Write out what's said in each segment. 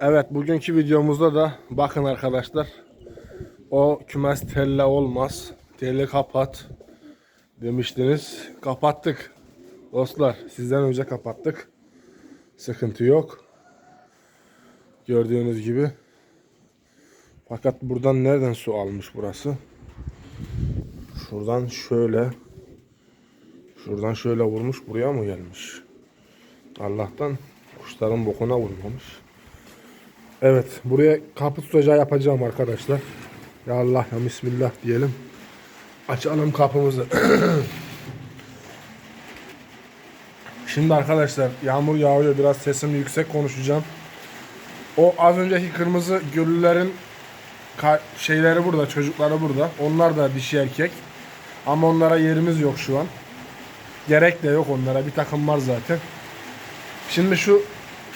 Evet bugünkü videomuzda da bakın arkadaşlar. O kümes telle olmaz. Telli kapat demiştiniz. Kapattık. Dostlar sizden önce kapattık. Sıkıntı yok. Gördüğünüz gibi. Fakat buradan nereden su almış burası? Şuradan şöyle. Şuradan şöyle vurmuş buraya mı gelmiş? Allah'tan kuşların bokuna vurmamış. Evet buraya kapı tutacağı yapacağım arkadaşlar. Ya Allah ya Bismillah diyelim. Açalım kapımızı. Şimdi arkadaşlar yağmur yağıyor biraz sesim yüksek konuşacağım. O az önceki kırmızı güllülerin ka- şeyleri burada, çocukları burada. Onlar da dişi erkek. Ama onlara yerimiz yok şu an. Gerek de yok onlara. Bir takım var zaten. Şimdi şu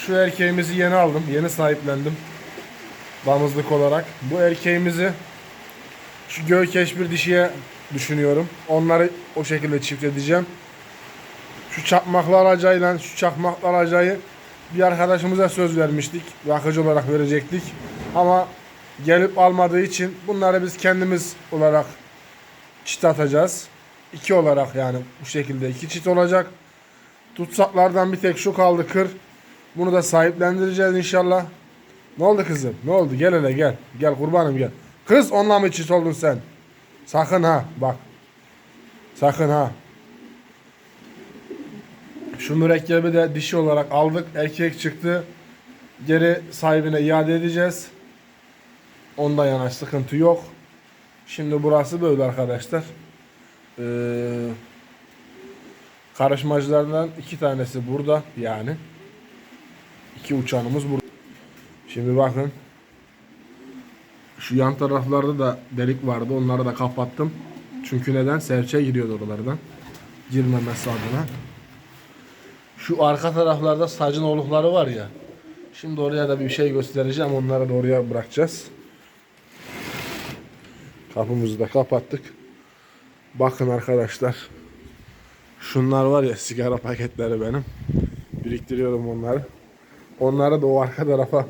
şu erkeğimizi yeni aldım. Yeni sahiplendim. Damızlık olarak. Bu erkeğimizi şu göğkeş bir dişiye düşünüyorum. Onları o şekilde çift edeceğim. Şu çakmaklı alacayla şu çakmaklı alacayı bir arkadaşımıza söz vermiştik. Bakıcı olarak verecektik. Ama gelip almadığı için bunları biz kendimiz olarak çit atacağız. İki olarak yani bu şekilde iki çit olacak. Tutsaklardan bir tek şu kaldı kır. Bunu da sahiplendireceğiz inşallah. Ne oldu kızım? Ne oldu? Gel hele gel. Gel kurbanım gel. Kız onunla mı çift oldun sen? Sakın ha bak. Sakın ha. Şu mürekkebi de dişi olarak aldık. Erkek çıktı. Geri sahibine iade edeceğiz. Onda yana sıkıntı yok. Şimdi burası böyle arkadaşlar. Ee, karışmacılardan iki tanesi burada yani. İki uçağımız burada. Şimdi bakın. Şu yan taraflarda da delik vardı. Onları da kapattım. Çünkü neden? Serçe giriyordu oralardan. Girmemesi adına. Şu arka taraflarda sacın olukları var ya. Şimdi oraya da bir şey göstereceğim. Onları da oraya bırakacağız. Kapımızı da kapattık. Bakın arkadaşlar. Şunlar var ya sigara paketleri benim. Biriktiriyorum onları. Onları da o arka tarafa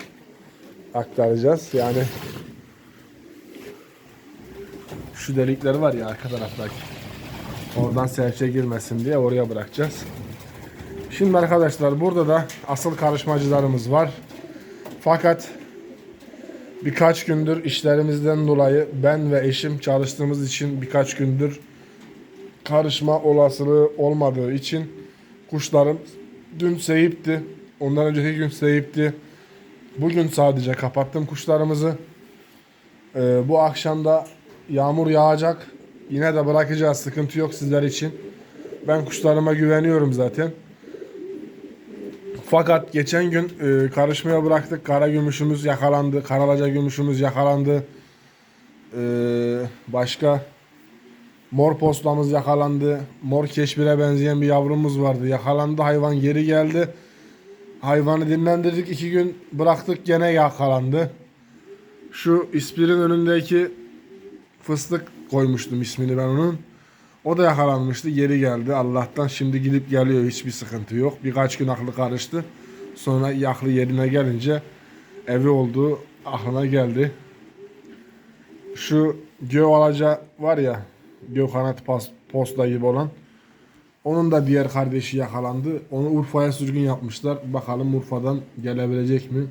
aktaracağız. Yani şu delikler var ya arka taraftaki. Oradan serçe girmesin diye oraya bırakacağız. Şimdi arkadaşlar burada da asıl karışmacılarımız var. Fakat birkaç gündür işlerimizden dolayı ben ve eşim çalıştığımız için birkaç gündür karışma olasılığı olmadığı için kuşlarım dün seyipti. Ondan önceki gün seyipti. Bugün sadece kapattım kuşlarımızı. Ee, bu akşam da yağmur yağacak. Yine de bırakacağız. Sıkıntı yok sizler için. Ben kuşlarıma güveniyorum zaten. Fakat geçen gün e, karışmaya bıraktık. Kara gümüşümüz yakalandı. Karalaca gümüşümüz yakalandı. Ee, başka mor postamız yakalandı. Mor keşbire benzeyen bir yavrumuz vardı. Yakalandı. Hayvan geri geldi. Hayvanı dinlendirdik. iki gün bıraktık. Gene yakalandı. Şu ispirin önündeki fıstık koymuştum ismini ben onun. O da yakalanmıştı. Geri geldi. Allah'tan şimdi gidip geliyor. Hiçbir sıkıntı yok. Birkaç gün aklı karıştı. Sonra yaklı yerine gelince evi olduğu aklına geldi. Şu gök alaca var ya Gökhanat pas, posta gibi olan. Onun da diğer kardeşi yakalandı. Onu Urfa'ya sürgün yapmışlar. Bakalım Urfa'dan gelebilecek mi?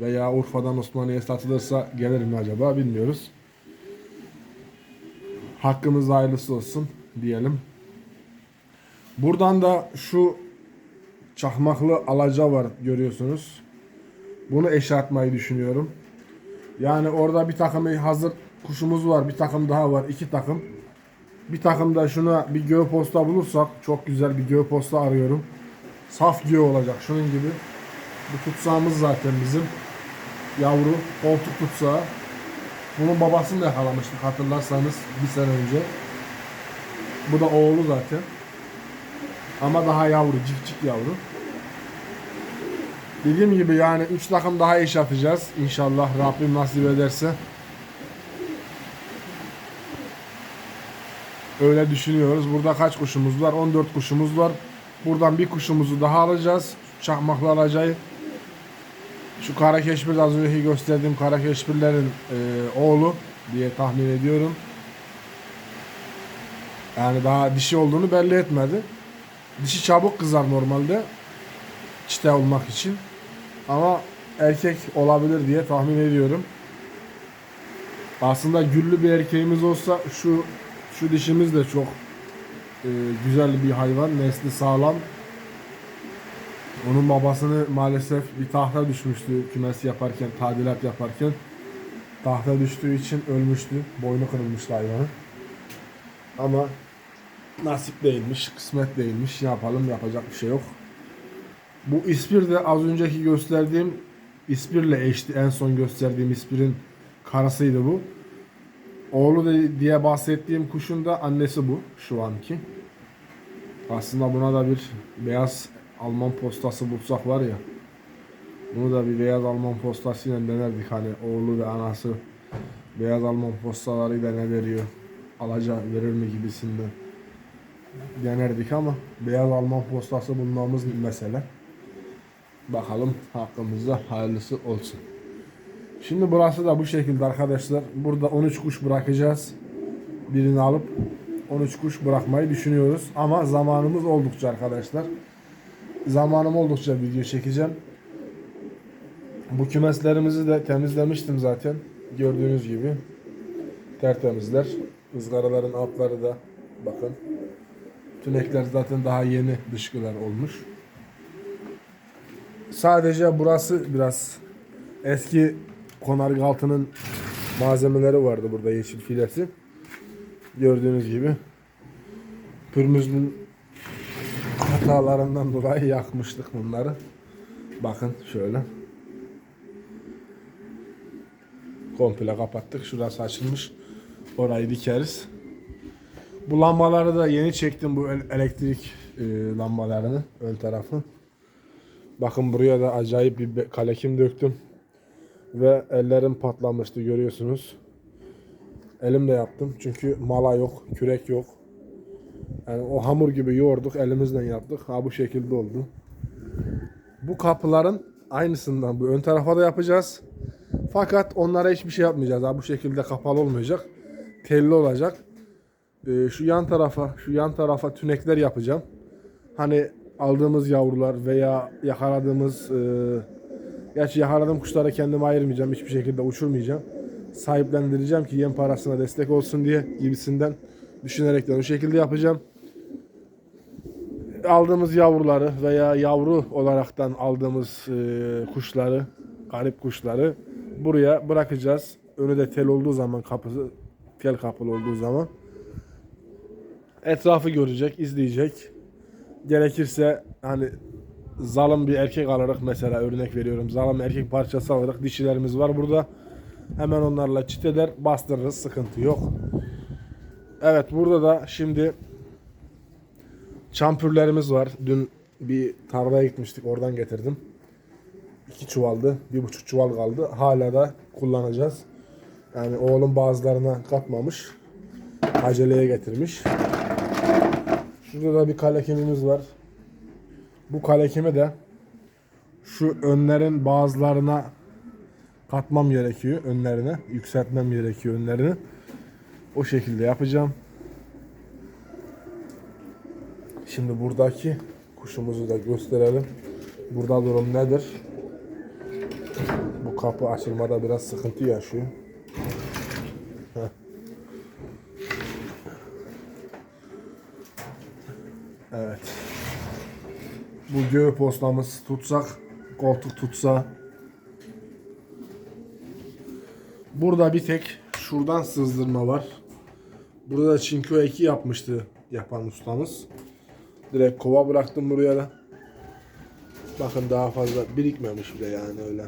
Veya Urfa'dan Osmaniye'ye satılırsa gelir mi acaba bilmiyoruz. Hakkımız hayırlısı olsun diyelim. Buradan da şu çakmaklı alaca var görüyorsunuz. Bunu eşartmayı düşünüyorum. Yani orada bir takım hazır kuşumuz var. Bir takım daha var. iki takım. Bir takım da şuna bir göğe posta bulursak çok güzel bir göğe posta arıyorum. Saf göğe olacak şunun gibi. Bu tutsağımız zaten bizim. Yavru koltuk tutsağı. Bunun babasını da yakalamıştık hatırlarsanız bir sene önce. Bu da oğlu zaten. Ama daha yavru, cifcik yavru. Dediğim gibi yani 3 takım daha eş atacağız. İnşallah Rabbim nasip ederse. Öyle düşünüyoruz. Burada kaç kuşumuz var? 14 kuşumuz var. Buradan bir kuşumuzu daha alacağız. Çakmaklı alacağız. Şu kara keşbir az önceki gösterdiğim kara keşbirlerin e, oğlu diye tahmin ediyorum. Yani daha dişi olduğunu belli etmedi. Dişi çabuk kızar normalde. Çite olmak için. Ama erkek olabilir diye tahmin ediyorum. Aslında güllü bir erkeğimiz olsa şu şu dişimiz de çok e, güzel bir hayvan. Nesli sağlam. Onun babasını maalesef bir tahta düşmüştü kümes yaparken, tadilat yaparken. Tahta düştüğü için ölmüştü. Boynu kırılmıştı hayvanın. Ama nasip değilmiş, kısmet değilmiş. Yapalım yapacak bir şey yok. Bu ispir de az önceki gösterdiğim ispirle eşti. En son gösterdiğim ispirin karısıydı bu. Oğlu diye bahsettiğim kuşun da annesi bu şu anki. Aslında buna da bir beyaz Alman postası bulsak var ya. Bunu da bir beyaz Alman postasıyla denerdik hani oğlu ve anası beyaz Alman postalarıyla ne veriyor alaca verir mi gibisinden denerdik ama beyaz Alman postası bulmamız mesele. Bakalım hakkımızda hayırlısı olsun. Şimdi burası da bu şekilde arkadaşlar. Burada 13 kuş bırakacağız. Birini alıp 13 kuş bırakmayı düşünüyoruz. Ama zamanımız oldukça arkadaşlar. Zamanım oldukça video çekeceğim. Bu kümeslerimizi de temizlemiştim zaten. Gördüğünüz gibi. Tertemizler. Izgaraların altları da bakın. Tünekler zaten daha yeni dışkılar olmuş. Sadece burası biraz eski Konargaltı'nın malzemeleri vardı burada yeşil filesi. Gördüğünüz gibi. Pürmüzün hatalarından dolayı yakmıştık bunları. Bakın şöyle. Komple kapattık. Şurası açılmış. Orayı dikeriz. Bu lambaları da yeni çektim bu el- elektrik e, lambalarını ön tarafı. Bakın buraya da acayip bir kalekim döktüm. Ve ellerim patlamıştı görüyorsunuz. Elimle yaptım çünkü mala yok, kürek yok. Yani o hamur gibi yoğurduk, elimizle yaptık. Ha bu şekilde oldu. Bu kapıların aynısından bu ön tarafa da yapacağız. Fakat onlara hiçbir şey yapmayacağız. Ha bu şekilde kapalı olmayacak. Telli olacak. Ee, şu yan tarafa, şu yan tarafa tünekler yapacağım. Hani aldığımız yavrular veya yakaladığımız e, gerçi yakaladığım kuşlara kendimi ayırmayacağım. Hiçbir şekilde uçurmayacağım. Sahiplendireceğim ki yem parasına destek olsun diye gibisinden düşünerekten o şekilde yapacağım. Aldığımız yavruları veya yavru olaraktan aldığımız e, kuşları, garip kuşları buraya bırakacağız. Önü de tel olduğu zaman kapısı tel kapılı olduğu zaman etrafı görecek, izleyecek. Gerekirse hani zalim bir erkek alarak mesela örnek veriyorum. Zalim erkek parçası alarak dişilerimiz var burada. Hemen onlarla çit eder, bastırırız. Sıkıntı yok. Evet burada da şimdi çampürlerimiz var. Dün bir tarlaya gitmiştik. Oradan getirdim. İki çuvaldı. Bir buçuk çuval kaldı. Hala da kullanacağız. Yani oğlum bazılarına katmamış. Aceleye getirmiş. Şurada da bir kalekimimiz var. Bu kalekimi de şu önlerin bazılarına katmam gerekiyor. Önlerine. Yükseltmem gerekiyor önlerini. O şekilde yapacağım. Şimdi buradaki kuşumuzu da gösterelim. Burada durum nedir? Bu kapı açılmada biraz sıkıntı yaşıyor. Heh. Evet. Bu göğe postamız tutsak, koltuk tutsa. Burada bir tek şuradan sızdırma var. Burada da çinko 2 yapmıştı yapan ustamız. Direkt kova bıraktım buraya da. Bakın daha fazla birikmemiş bile yani öyle.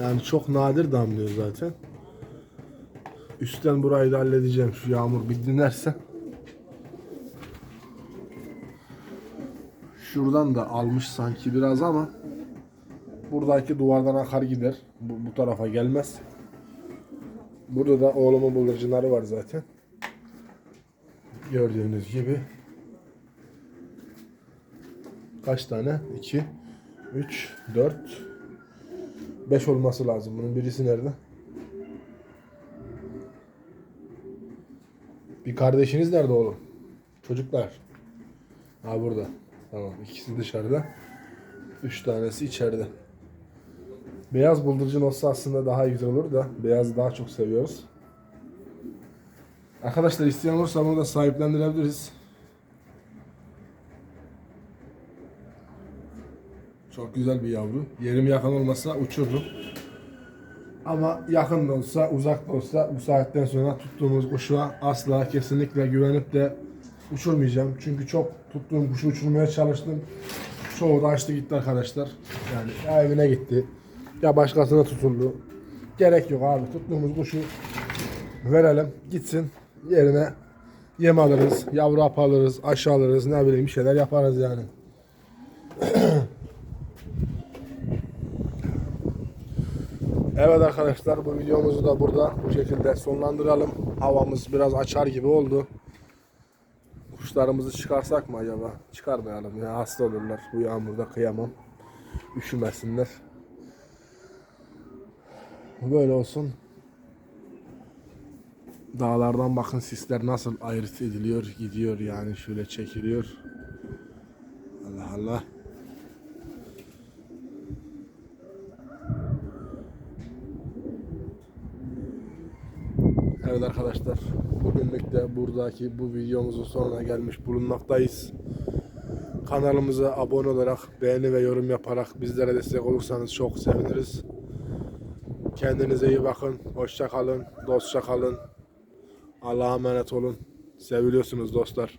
Yani çok nadir damlıyor zaten. Üstten burayı da halledeceğim şu yağmur bir dinerse. Şuradan da almış sanki biraz ama buradaki duvardan akar gider. Bu, bu tarafa gelmez. Burada da oğlumun bıldırcınları var zaten. Gördüğünüz gibi. Kaç tane? 2, 3, 4, 5 olması lazım. Bunun birisi nerede? Bir kardeşiniz nerede oğlum? Çocuklar. Ha burada. Tamam. ikisi dışarıda. Üç tanesi içeride. Beyaz bıldırcın olsa aslında daha güzel olur da beyazı daha çok seviyoruz. Arkadaşlar isteyen olursa bunu da sahiplendirebiliriz. Çok güzel bir yavru. Yerim yakın olmasa uçururum. Ama yakın da olsa, uzak da olsa bu saatten sonra tuttuğumuz kuşa asla kesinlikle güvenip de uçurmayacağım. Çünkü çok tuttuğum kuşu uçurmaya çalıştım. Çoğu da açtı gitti arkadaşlar. Yani ya evine gitti ya başkasına tutuldu. Gerek yok abi. Tuttuğumuz kuşu verelim gitsin yerine yem alırız, yavru hap alırız, aşı alırız, ne bileyim bir şeyler yaparız yani. Evet arkadaşlar bu videomuzu da burada bu şekilde sonlandıralım. Havamız biraz açar gibi oldu. Kuşlarımızı çıkarsak mı acaba? Çıkarmayalım ya hasta olurlar. Bu yağmurda kıyamam. Üşümesinler. Böyle olsun. Dağlardan bakın sisler nasıl ayrıt ediliyor, gidiyor yani şöyle çekiliyor. Allah Allah. Evet arkadaşlar, de buradaki bu videomuzun sonuna gelmiş bulunmaktayız. Kanalımıza abone olarak, beğeni ve yorum yaparak bizlere destek olursanız çok seviniriz. Kendinize iyi bakın, hoşça kalın, dostça kalın. Allah'a emanet olun. Seviliyorsunuz dostlar.